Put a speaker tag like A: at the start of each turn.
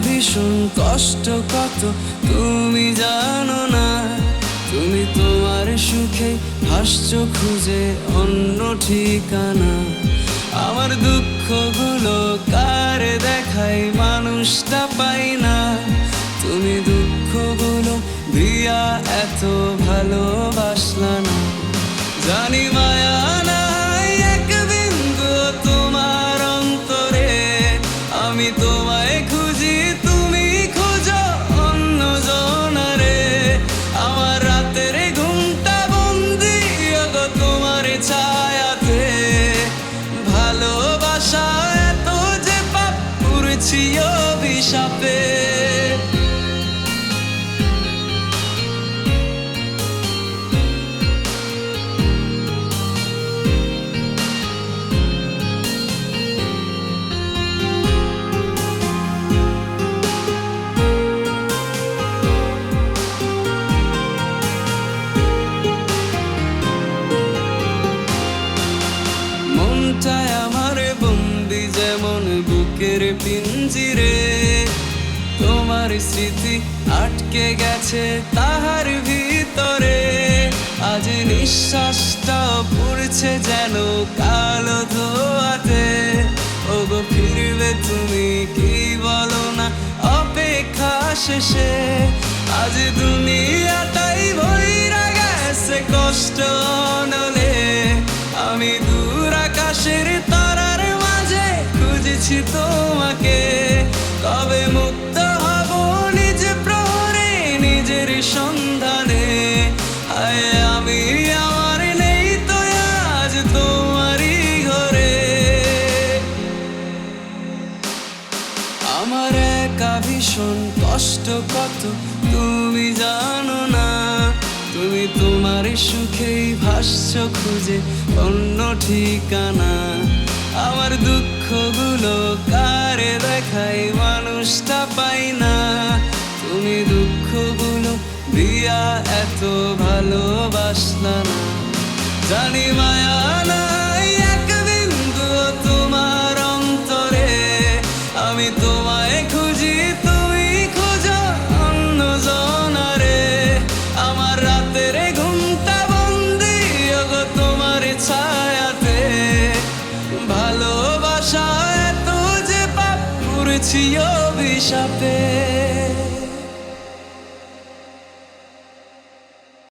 A: ভীষণ কষ্ট কত তুমি জানো না। তুমি তোমার সুখে ভাসছো খুঁজে অন্য ঠিকানা। আমার দুঃখগুলো কার দেখাই মানুষটা পাই না। তুমি দুঃখগুলো দিয়া এত ভালোবাসলা না। জানি মায়া নাই এক বিন্দু তোমার অন্তরে। আমি তোমায় মনটায় আমার বন্দি যেমন বুকের পিঞ্জিরে। তোমার স্মৃতি আটকে গেছে তাহার ভিতরে। আজ নিঃশ্বাসটা পড়ছে যেন কালো ধোয়াতে। ওগো, ফিরবে তুমি কি বলো না? অপেক্ষা শেষে আজ দুনিয়াটাই ভৈরা গেছে কষ্ট নলে। আমি দূর আকাশের তারার মাঝে খুঁজেছি তোমাকে। কবে মুক্ত সন্ধানে। আমি আমার নেই তো আজ তোমারই ঘরে। আমার একা ভীষণ কষ্ট কত, তুমি জানো না। তুমি তোমার সুখেই ভাসছো খুঁজে অন্য ঠিকানা। আমার দুঃখগুলো কারে দেখাই দিয়া এত ভালোবাসলা না জানি মায়া নাই, এক বিন্দু তোমার অন্তরে। আমি তোমায় খুঁজি, তুমি খোঁজো অন্য জনারে। আমার রাতের ঘুমটা বন্দি গো তোমার ছায়াতে। ভালোবাসা এত যে পাপ করেছি অভিশাপে।